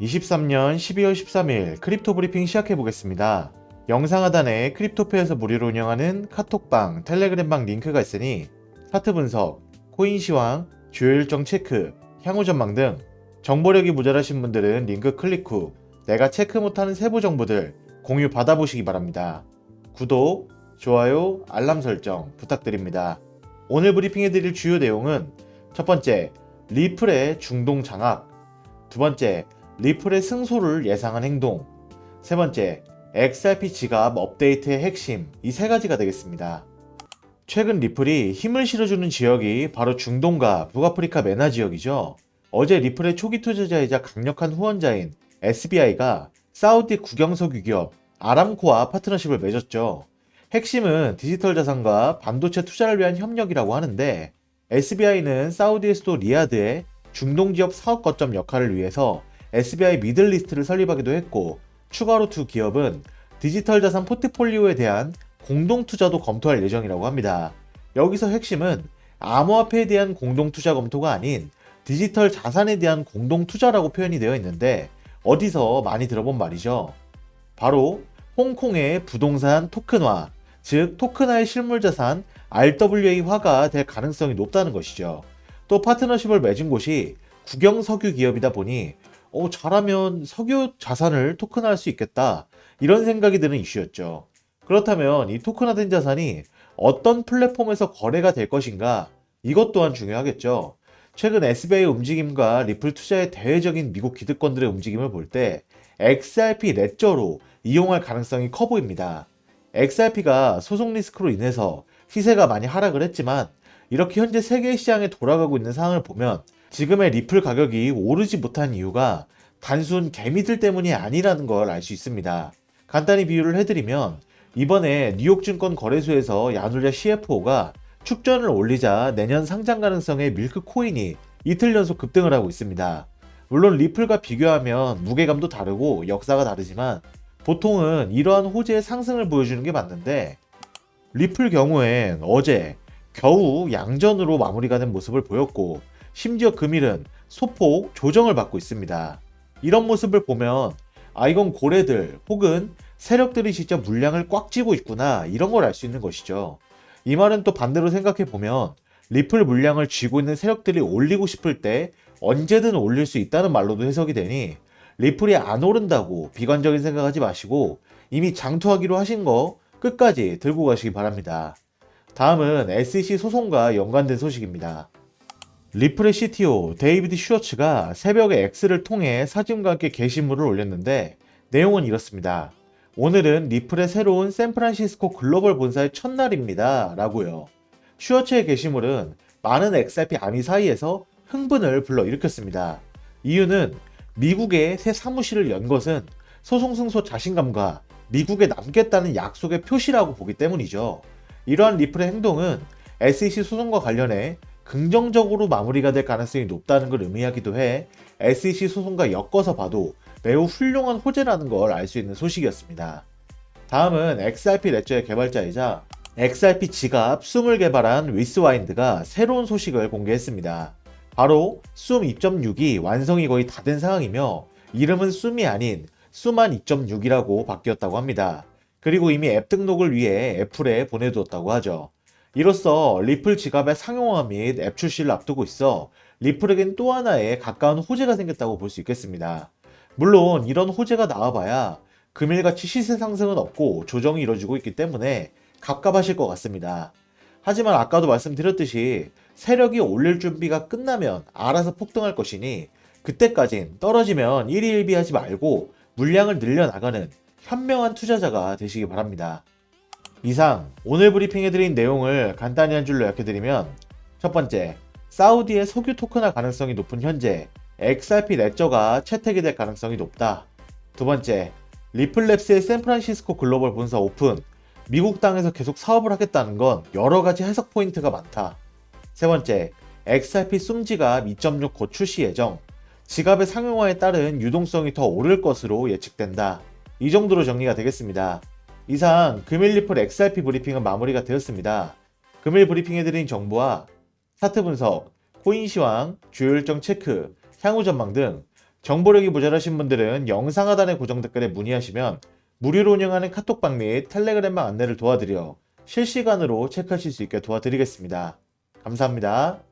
23년 12월 13일 크립토 브리핑 시작해 보겠습니다. 영상 하단에 크립토페에서 무료로 운영하는 카톡방, 텔레그램방 링크가 있으니 차트 분석, 코인 시황, 주요 일정 체크, 향후 전망 등 정보력이 모자라신 분들은 링크 클릭 후 내가 체크 못하는 세부 정보들 공유 받아보시기 바랍니다. 구독, 좋아요, 알람 설정 부탁드립니다. 오늘 브리핑해드릴 주요 내용은 첫 번째, 리플의 중동 장악, 두 번째, 리플의 승소를 예상한 행동, 세 번째, XRP 지갑 업데이트의 핵심 이 세 가지가 되겠습니다. 최근 리플이 힘을 실어주는 지역이 바로 중동과 북아프리카 메나 지역이죠. 어제 리플의 초기 투자자이자 강력한 후원자인 SBI가 사우디 국영석유 기업 아람코와 파트너십을 맺었죠. 핵심은 디지털 자산과 반도체 투자를 위한 협력이라고 하는데 SBI는 사우디의 수도 리야드의 중동 지역 사업 거점 역할을 위해서 SBI 미들리스트를 설립하기도 했고 추가로 두 기업은 디지털 자산 포트폴리오에 대한 공동 투자도 검토할 예정이라고 합니다. 여기서 핵심은 암호화폐에 대한 공동 투자 검토가 아닌 디지털 자산에 대한 공동 투자라고 표현이 되어 있는데 어디서 많이 들어본 말이죠. 바로 홍콩의 부동산 토큰화, 즉 토큰화의 실물 자산 RWA화가 될 가능성이 높다는 것이죠. 또 파트너십을 맺은 곳이 국영 석유 기업이다 보니 어, 잘하면 석유 자산을 토큰화할 수 있겠다. 이런 생각이 드는 이슈였죠. 그렇다면 이 토큰화된 자산이 어떤 플랫폼에서 거래가 될 것인가? 이것 또한 중요하겠죠. 최근 SBI 움직임과 리플 투자의 대외적인 미국 기득권들의 움직임을 볼 때 XRP 레저로 이용할 가능성이 커 보입니다. XRP가 소송 리스크로 인해서 시세가 많이 하락을 했지만 이렇게 현재 세계 시장에 돌아가고 있는 상황을 보면 지금의 리플 가격이 오르지 못한 이유가 단순 개미들 때문이 아니라는 걸 알 수 있습니다. 간단히 비유를 해드리면 이번에 뉴욕증권 거래소에서 야놀자 CFO가 축전을 올리자 내년 상장 가능성의 밀크 코인이 이틀 연속 급등을 하고 있습니다. 물론 리플과 비교하면 무게감도 다르고 역사가 다르지만 보통은 이러한 호재의 상승을 보여주는 게 맞는데 리플 경우엔 어제 겨우 양전으로 마무리가 된 모습을 보였고 심지어 금일은 소폭 조정을 받고 있습니다. 이런 모습을 보면 아 이건 고래들 혹은 세력들이 진짜 물량을 꽉 쥐고 있구나 이런 걸 알 수 있는 것이죠. 이 말은 또 반대로 생각해 보면 리플 물량을 쥐고 있는 세력들이 올리고 싶을 때 언제든 올릴 수 있다는 말로도 해석이 되니 리플이 안 오른다고 비관적인 생각하지 마시고 이미 장투하기로 하신 거 끝까지 들고 가시기 바랍니다. 다음은 SEC 소송과 연관된 소식입니다. 리플의 CTO 데이비드 슈어츠가 새벽에 X를 통해 사진과 함께 게시물을 올렸는데 내용은 이렇습니다. 오늘은 리플의 새로운 샌프란시스코 글로벌 본사의 첫날입니다. 라고요. 슈어츠의 게시물은 많은 XRP 아미 사이에서 흥분을 불러일으켰습니다. 이유는 미국에 새 사무실을 연 것은 소송 승소 자신감과 미국에 남겠다는 약속의 표시라고 보기 때문이죠. 이러한 리플의 행동은 SEC 소송과 관련해 긍정적으로 마무리가 될 가능성이 높다는 걸 의미하기도 해 SEC 소송과 엮어서 봐도 매우 훌륭한 호재라는 걸 알 수 있는 소식이었습니다. 다음은 XRP 레저의 개발자이자 XRP 지갑 숨을 개발한 위스와인드가 새로운 소식을 공개했습니다. 바로 숨 2.6이 완성이 거의 다 된 상황이며 이름은 숨이 아닌 수만 2.6이라고 바뀌었다고 합니다. 그리고 이미 앱 등록을 위해 애플에 보내두었다고 하죠. 이로써 리플 지갑의 상용화 및 앱 출시를 앞두고 있어 리플에겐 또 하나의 가까운 호재가 생겼다고 볼 수 있겠습니다. 물론 이런 호재가 나와봐야 금일같이 시세 상승은 없고 조정이 이루어지고 있기 때문에 갑갑하실 것 같습니다. 하지만 아까도 말씀드렸듯이 세력이 올릴 준비가 끝나면 알아서 폭등할 것이니 그때까진 떨어지면 1위 1비 하지 말고 물량을 늘려나가는 현명한 투자자가 되시기 바랍니다. 이상 오늘 브리핑해드린 내용을 간단히 한 줄로 약해드리면 첫 번째, 사우디의 석유 토큰화 가능성이 높은 현재 XRP 레저가 채택이 될 가능성이 높다. 두 번째, 리플랩스의 샌프란시스코 글로벌 본사 오픈, 미국 땅에서 계속 사업을 하겠다는 건 여러 가지 해석 포인트가 많다. 세 번째, XRP 숨지갑 2.6 곧 출시 예정, 지갑의 상용화에 따른 유동성이 더 오를 것으로 예측된다. 이 정도로 정리가 되겠습니다. 이상 금일 리플 XRP 브리핑은 마무리가 되었습니다. 금일 브리핑해드린 정보와 차트 분석, 코인 시황, 주요 일정 체크, 향후 전망 등 정보력이 모자라신 분들은 영상 하단의 고정 댓글에 문의하시면 무료로 운영하는 카톡방 및 텔레그램방 안내를 도와드려 실시간으로 체크하실 수 있게 도와드리겠습니다. 감사합니다.